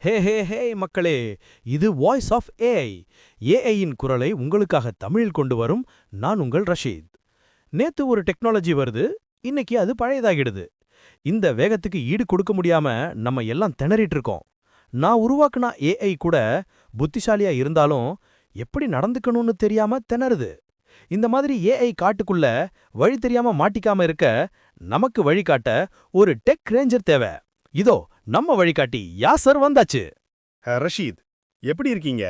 ஹே ஹே ஹே மக்களே இது voice of AI ஏஐயின் குரலை உங்களுக்காக தமிழில் கொண்டு வரும் நான் உங்கள் ரஷீத். நேத்து ஒரு டெக்னாலஜி வருது இன்னைக்கு அது பழையதாகிடுது. இந்த வேகத்துக்கு ஈடு கொடுக்க முடியாம நம்ம எல்லாம் திணறிட்டு இருக்கோம். நான் உருவாக்குனா ஏஐ கூட புத்திசாலியா இருந்தாலும் எப்படி நடந்துக்கணும்னு தெரியாம திணறுது. இந்த மாதிரி ஏஐ காட்டுக்குள்ள வழி தெரியாம மாட்டிக்காம இருக்க நமக்கு வழிகாட்ட ஒரு டெக் ரேஞ்சர் தேவை. இதோ நம்ம வழிகாட்டி யாசர் வந்தாச்சு. ரஷீத் எப்படி இருக்கீங்க?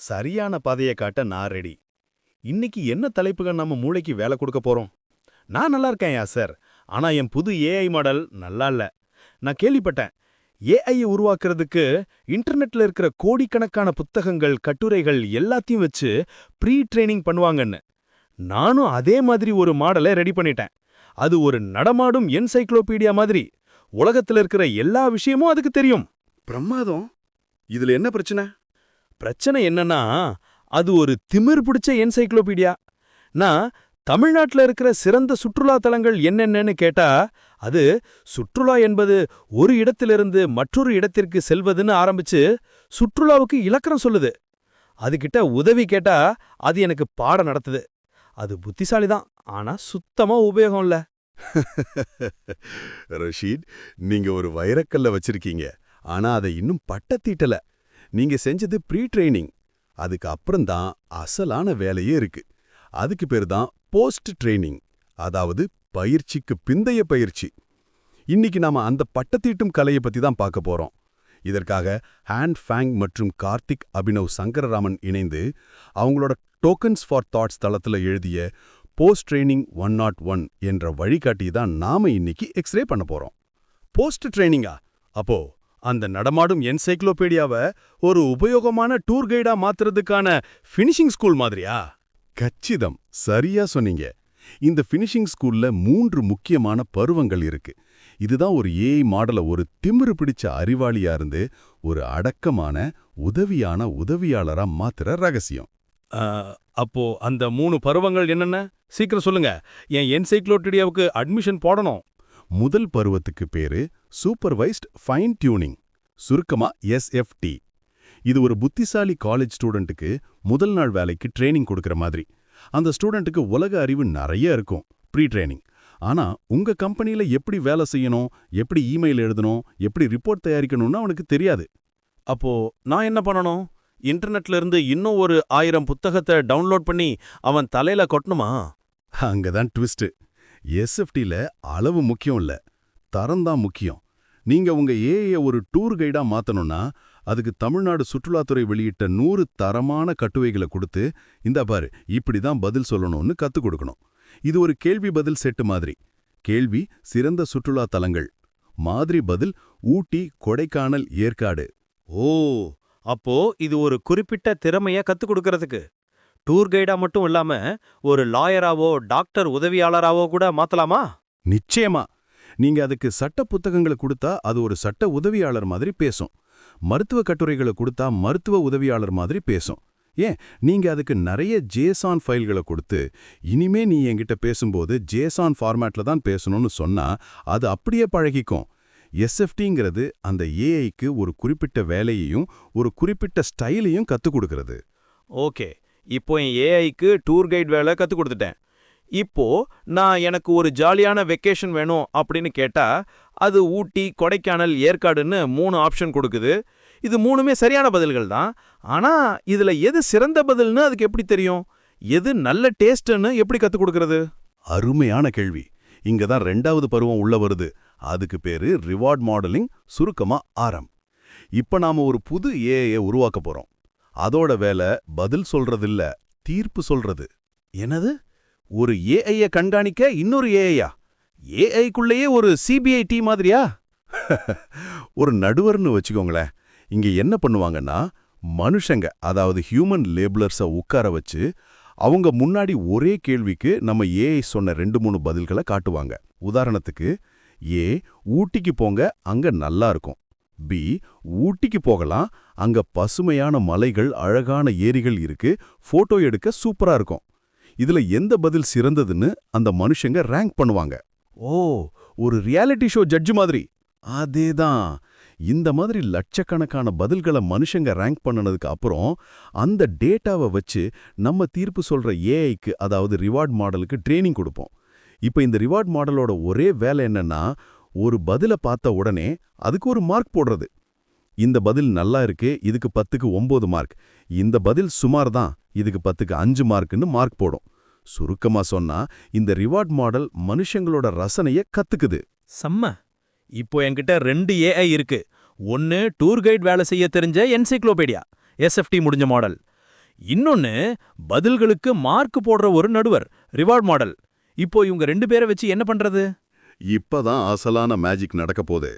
சரியான பாதையை காட்ட நான் ரெடி இன்னைக்கு என்ன தலைப்புகள் நம்ம மூளைக்கு வேலை கொடுக்க போறோம்? நான் நல்லா இருக்கேன் யா சார் ஆனா என் புது ஏஐ மாடல் நல்லா இல்ல. நான் கேள்விப்பட்டேன். ஏஐயை உருவாக்குறதுக்கு இன்டர்நெட்ல இருக்கிற கோடிக்கணக்கான புத்தகங்கள் கட்டுரைகள் எல்லாத்தையும் வச்சு ப்ரீ ட்ரைனிங் பண்ணுவாங்கன்னு. நானும் அதே மாதிரி ஒரு மாடலை ரெடி பண்ணிட்டேன். அது ஒரு நடமாடும் என்சைக்ளோபீடியா மாதிரி. உலகத்துல இருக்கிற எல்லா விஷயமும் அதுக்கு தெரியும். பிரமாதம். இதுல என்ன பிரச்சனை? பிரச்சனை என்னன்னா அது ஒரு திமிர் பிடிச்ச என்சைக்ளோபீடியா. நான் தமிழ்நாட்டுல இருக்கிற சிறந்த சுற்றுலா தலங்கள் என்னென்னன்னு கேட்டா அது சுற்றுலா என்பது ஒரு இடத்திலிருந்து மற்றொரு இடத்திற்கு செல்வதுன்னு ஆரம்பிச்சு சுற்றுலாவுக்கு இலக்கணம் சொல்லுது. அதுகிட்ட உதவி கேட்டா அது எனக்கு பாடம் நடத்துது. அது புத்திசாலிதான். ஆனா சுத்தமா உபயோகம் இல்ல ரஷீத் நீங்க ஒரு வைரக்கல்ல வச்சிருக்கீங்க. ஆனா அதை இன்னும் பட்ட தீட்டல நீங்க செஞ்சது ப்ரீ ட்ரைனிங் அதுக்கு அப்புறம்தான் அசலான வேலையே இருக்கு. அதுக்கு பேர் தான் போஸ்ட் ட்ரைனிங் அதாவது பயிற்சிக்கு பிந்தைய பயிற்சி. இன்னைக்கு நாம அந்த பட்டத்தீட்டும் கலையை பத்தி தான் பார்க்க போறோம். இதற்காக ஹேண்ட் ஃபேங் மற்றும் கார்த்திக் அபினவ் சங்கரராமன் இணைந்து அவங்களோட டோக்கன்ஸ் ஃபார் தாட்ஸ் தளத்துல எழுதிய post training one nought one என்ற வழிகாட்டி தான் நாம இன்னைக்கு எக்ஸ்ரே பண்ண போறோம். போஸ்ட் ட்ரைனிங்கா அப்போ அந்த நடமாடும் என்சைக்ளோபீடியாவை ஒரு உபயோகமான டூர் கைடா மாத்துறதுக்கான ஃபினிஷிங் ஸ்கூல் மாதிரியா? கச்சிதம். சரியா சொன்னீங்க. இந்த ஃபினிஷிங் ஸ்கூல்ல மூன்று முக்கியமான பருவங்கள் இருக்கு. இதுதான் ஒரு ஏஐ மாடலை ஒரு திமிரு பிடிச்ச அறிவாளியா இருந்து ஒரு அடக்கமான உதவியான உதவியாளரா மாத்துற ரகசியம். அப்போ அந்த மூணு பருவங்கள் என்னென்ன? சீக்கிரம் சொல்லுங்க. என் என்சைக்ளோபீடியாவுக்கு அட்மிஷன் போடணும். முதல் பருவத்துக்கு பேரு சூப்பர்வைஸ்ட் ஃபைன் டியூனிங் சுருக்கமா எஸ்எஃப்டி இது ஒரு புத்திசாலி காலேஜ் ஸ்டூடெண்ட்டுக்கு முதல் நாள் வேலைக்கு ட்ரைனிங் கொடுக்கற மாதிரி. அந்த ஸ்டூடெண்ட்டுக்கு உலக அறிவு நிறைய இருக்கும் ப்ரீ ட்ரைனிங் ஆனா உங்க கம்பெனில எப்படி வேலை செய்யணும் எப்படி இமெயில் எழுதணும் எப்படி ரிப்போர்ட் தயாரிக்கணும்னு அவனுக்கு தெரியாது. அப்போ நான் என்ன பண்ணணும்? இன்டர்நெட்ல இருந்து இன்னும் ஒரு ஆயிரம் புத்தகத்தை டவுன்லோட் பண்ணி அவன் தலையில் கொட்டணுமா? அங்கதான் ட்விஸ்ட் எஸ்எஃப்டியில் அளவு முக்கியம் இல்ல. தரம் தான் முக்கியம். நீங்க உங்க ஏஐ ஒரு டூர் கைடா மாற்றணும்னா அதுக்கு தமிழ்நாடு சுற்றுலாத்துறை வெளியிட்ட நூறு தரமான கட்டுரைகளை கொடுத்து இந்த பாரு இப்படி தான் பதில் சொல்லணும்னு கற்றுக் கொடுக்கணும். இது ஒரு கேள்வி பதில் செட்டு மாதிரி. கேள்வி சிறந்த சுற்றுலா தலங்கள். மாதிரி பதில் ஊட்டி கொடைக்கானல் ஏற்காடு. ஓ அப்போ இது ஒரு குறிப்பிட்ட திறமையை கத்துக் கொடுக்கறதுக்கு. டூர் கைடா மட்டும் இல்லாம ஒரு லாயராவோ டாக்டர் உதவியாளராவோ கூட மாத்தலாமா? நிச்சயமா. நீங்க அதுக்கு சட்ட புத்தகங்களை கொடுத்தா அது ஒரு சட்ட உதவியாளர் மாதிரி பேசும். மருத்துவ கட்டுரைகளை கொடுத்தா மருத்துவ உதவியாளர் மாதிரி பேசும். ஏன்? நீங்க அதுக்கு நிறைய ஜேசான் ஃபைல்களை கொடுத்து இனிமே நீ என்கிட்ட பேசும்போது ஜேசான் ஃபார்மேட்ல தான் பேசணும்னு சொன்னா அது அப்படியே பழகிக்கும். எஸ்எஃப்டிங்கிறது அந்த ஏஐக்கு ஒரு குறிப்பிட்ட வேலையையும் ஒரு குறிப்பிட்ட ஸ்டைலையும் கத்துக் கொடுக்கிறது. ஓகே. இப்போ என் ஏஐக்கு டூர் கைட் வேலை கத்துக் கொடுத்துட்டேன். இப்போ நான் எனக்கு ஒரு ஜாலியான வெக்கேஷன் வேணும் அப்படின்னு கேட்டா அது ஊட்டி கொடைக்கானல் ஏற்காடுன்னு மூணு ஆப்ஷன் கொடுக்குது. இது மூணுமே சரியான பதில்கள் தான். ஆனா இதுல எது சிறந்த பதில்னு அதுக்கு எப்படி தெரியும்? எது நல்ல டேஸ்ட்னு எப்படி கத்துக் கொடுக்கறது? அருமையான கேள்வி. இங்க தான் ரெண்டாவது பருவம் உள்ள வருது. அதுக்கு பேரு ரிவார்ட் மாடலிங் சுருக்கமா ஆரம். இப்ப நாம ஒரு புது ஏஐ உருவாக்க போறோம். அதோட வேலை பதில் சொல்றதில்ல தீர்ப்பு சொல்றது. என்னது? ஒரு ஏஐய கண்காணிக்க இன்னொரு ஏஐயா ஏஐக்குள்ளேயே ஒரு சிபிஐ டீ மாதிரியா? ஒரு நடுவர்னு வச்சுக்கோங்களேன். இங்க என்ன பண்ணுவாங்கன்னா மனுஷங்க அதாவது ஹியூமன் லேபிளர்ஸை உட்கார வச்சு அவங்க முன்னாடி ஒரே கேள்விக்கு நம்ம ஏஐ சொன்ன ரெண்டு மூணு பதில்களை காட்டுவாங்க. உதாரணத்துக்கு ஏ ஊட்டிக்கு போங்க அங்க நல்லா இருக்கும். பி ஊட்டிக்கு போகலாம் அங்க பசுமையான மலைகள் அழகான ஏரிகள் இருக்கு போட்டோ எடுக்க சூப்பரா இருக்கும். இதுல எந்த பதில் சிறந்ததுன்னு அந்த மனுஷங்க ரேங்க் பண்ணுவாங்க. ஓ ஒரு ரியாலிட்டி ஷோ ஜட்ஜ் மாதிரி. அதேதான். இந்த மாதிரி லட்சக்கணக்கான பதில்களை மனுஷங்க ரேங்க் பண்ணனதுக்கு அப்புறம் அந்த டேட்டாவை வச்சு நம்ம தீர்ப்பு சொல்ற ஏஐக்கு அதாவது ரிவார்ட் மாடலுக்கு ட்ரைனிங் கொடுப்போம். இப்போ இந்த ரிவார்ட் மாடலோட ஒரே வேலை என்னன்னா ஒரு பதிலை பார்த்த உடனே அதுக்கு ஒரு மார்க் போடுறது. இந்த பதில் நல்லா இருக்கு இதுக்கு பத்துக்கு ஒம்பது மார்க் இந்த பதில் சுமார் தான் இதுக்கு பத்துக்கு அஞ்சு மார்க்குன்னு மார்க் போடும். சுருக்கமா சொன்னா இந்த ரிவார்ட் மாடல் மனுஷங்களோட ரசனைய கத்துக்குது. செம்ம. இப்போ என்கிட்ட ரெண்டு ஏஐ இருக்கு. ஒன்னு டூர் கைட் வேலை செய்ய தெரிஞ்ச என்சைக்ளோபீடியா எஸ்எஃப்டி முடிஞ்ச மாடல் இன்னொன்னு பதில்களுக்கு மார்க் போடுற ஒரு நடுவர் ரிவார்ட் மாடல் இப்போ இவங்க ரெண்டு பேரை வச்சு என்ன பண்றது? இப்பதான் அசலான மேஜிக் நடக்க போகுது.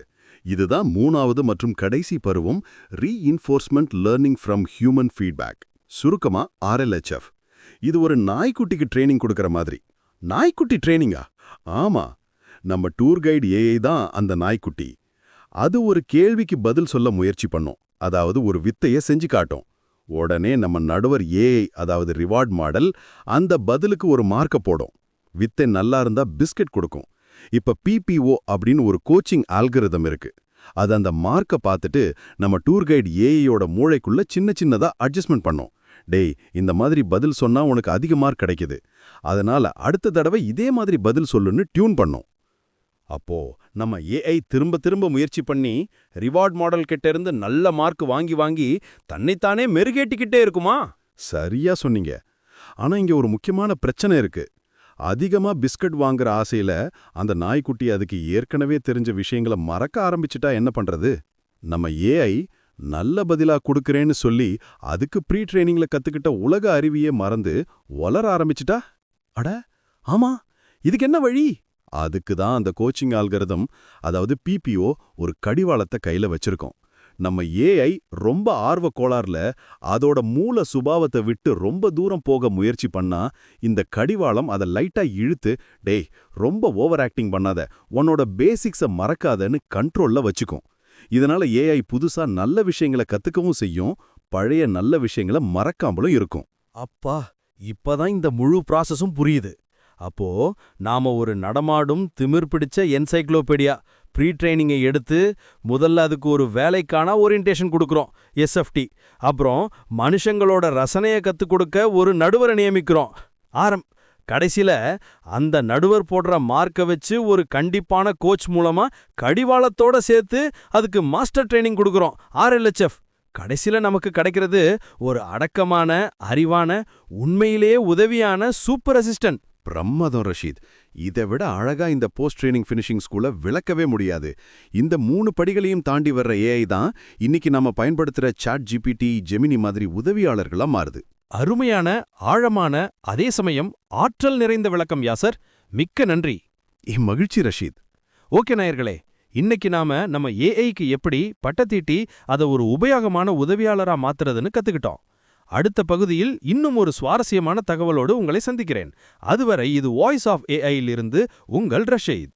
இதுதான் மூணாவது மற்றும் கடைசி பருவம் reinforcement learning from human feedback சுருக்கமா ஆர்எல்ஹெச்எஃப் இது ஒரு நாய்க்குட்டிக்கு ட்ரைனிங் கொடுக்கற மாதிரி. நாய்க்குட்டி ட்ரைனிங்கா ஆமா நம்ம டூர் கைடு ஏஐ தான் அந்த நாய்க்குட்டி. அது ஒரு கேள்விக்கு பதில் சொல்ல முயற்சி பண்ணும். அதாவது ஒரு வித்தைய செஞ்சு காட்டும். உடனே நம்ம நடுவர் ஏஐ அதாவது ரிவார்ட் மாடல் அந்த பதிலுக்கு ஒரு மார்க்க போடும். வித்தை நல்லா இருந்தா பிஸ்கட் கொடுக்கும். இப்ப பிபிஓ அப்படின்னு ஒரு கோச்சிங் ஆல்கிரதம் இருக்கு. அது அந்த மார்க்க பார்த்துட்டு நம்ம டூர் கைடு ஏஐயோட மூளைக்குள்ள சின்ன சின்னதா அட்ஜஸ்ட்மெண்ட் பண்ணும். டேய் இந்த மாதிரி பதில் சொன்னா உனக்கு அதிக மார்க் கிடைக்குது. அதனால அடுத்த தடவை இதே மாதிரி பதில் சொல்லுன்னு டியூன் பண்ணும். அப்போ நம்ம ஏஐ திரும்ப திரும்ப முயற்சி பண்ணி ரிவார்ட் மாடல் கிட்ட இருந்து நல்ல மார்க் வாங்கி வாங்கி தன்னைத்தானே மெருகேட்டிக்கிட்டே இருக்குமா? சரியா சொன்னீங்க. ஆனா இங்க ஒரு முக்கியமான பிரச்சனை இருக்கு. அதிகமா பிஸ்கட் வாங்குற ஆசையில அந்த நாய்க்குட்டி அதுக்கு ஏற்கனவே தெரிஞ்ச விஷயங்களை மறக்க ஆரம்பிச்சிட்டா என்ன பண்றது? நம்ம ஏஐ நல்ல பதிலா கொடுக்கறேன்னு சொல்லி அதுக்கு ப்ரீ ட்ரைனிங்ல கத்துக்கிட்ட உலக அறிவியே மறந்து வளர ஆரம்பிச்சிட்டா? அட ஆமா. இதுக்கு என்ன வழி? அதுக்கு தான் அந்த கோச்சிங் ஆல்கரிதம் அதாவது பிபிஓ ஒரு கடிவாளத்தை கையில வச்சிருக்கோம். நம்ம ஏஐ ரொம்ப ஆர்வ கோளாறுல அதோட மூல சுபாவத்தை விட்டு ரொம்ப தூரம் போக முயற்சி பண்ணா இந்த கடிவாளம் அதை லைட்டா இழுத்து டேய் ரொம்ப ஓவர் ஆக்டிங் பண்ணாத. உன்னோட பேசிக்ஸை மறக்காதன்னு கண்ட்ரோல்ல வச்சுக்கும். இதனால ஏஐ புதுசா நல்ல விஷயங்களை கத்துக்கவும் செய்யும். பழைய நல்ல விஷயங்களை மறக்காமலும் இருக்கும். அப்பா இப்பதான் இந்த முழு ப்ராசஸும் புரியுது. அப்போ நாம ஒரு நடமாடும் திமிர் பிடிச்ச என்சைக்ளோபீடியா ப்ரீ ட்ரைனிங்கை எடுத்து முதல்ல அதுக்கு ஒரு வேலைக்கான ஓரியன்டேஷன் கொடுக்குறோம் எஸ்எஃப்டி. அப்புறம் மனுஷங்களோட ரசனையை கத்துக் கொடுக்க ஒரு நடுவரை நியமிக்கிறோம். ஆரம் கடைசில அந்த நடுவர் போடுற மார்க்கை வச்சு ஒரு கண்டிப்பான கோச் மூலமா கடிவாளத்தோட சேர்த்து அதுக்கு மாஸ்டர் ட்ரைனிங் கொடுக்குறோம் ஆர்எல்ஹெச்எஃப். கடைசில நமக்கு கிடைக்கிறது ஒரு அடக்கமான அறிவான உண்மையிலேயே உதவியான சூப்பர் அசிஸ்டன்ட். பிரம்மதம் ரஷீத். இதை விட அழகா இந்த போஸ்ட் ட்ரைனிங் ஃபினிஷிங் ஸ்கூலை விளக்கவே முடியாது. இந்த மூணு படிகளையும் தாண்டி வர்ற ஏஐ தான் இன்னைக்கு நம்ம பயன்படுத்துற சாட் ஜிபிடி ஜெமினி மாதிரி உதவியாளர்களா மாறுது. அருமையான ஆழமான அதே சமயம் ஆற்றல் நிறைந்த விளக்கம் யாசர் மிக்க நன்றி. மகிழ்ச்சி ரஷீத். ஓகே நாயர்களே. இன்னைக்கு நாம நம்ம ஏஐக்கு எப்படி பட்டத்தீட்டி அதை ஒரு உபயோகமான உதவியாளரா மாத்துறதுன்னு கத்துக்கிட்டோம். அடுத்த பகுதியில் இன்னும் ஒரு சுவாரஸ்யமான தகவலோடு உங்களை சந்திக்கிறேன். அதுவரை இது வாய்ஸ் ஆஃப் ஏஐயிலிருந்து உங்கள் ரஷீத்.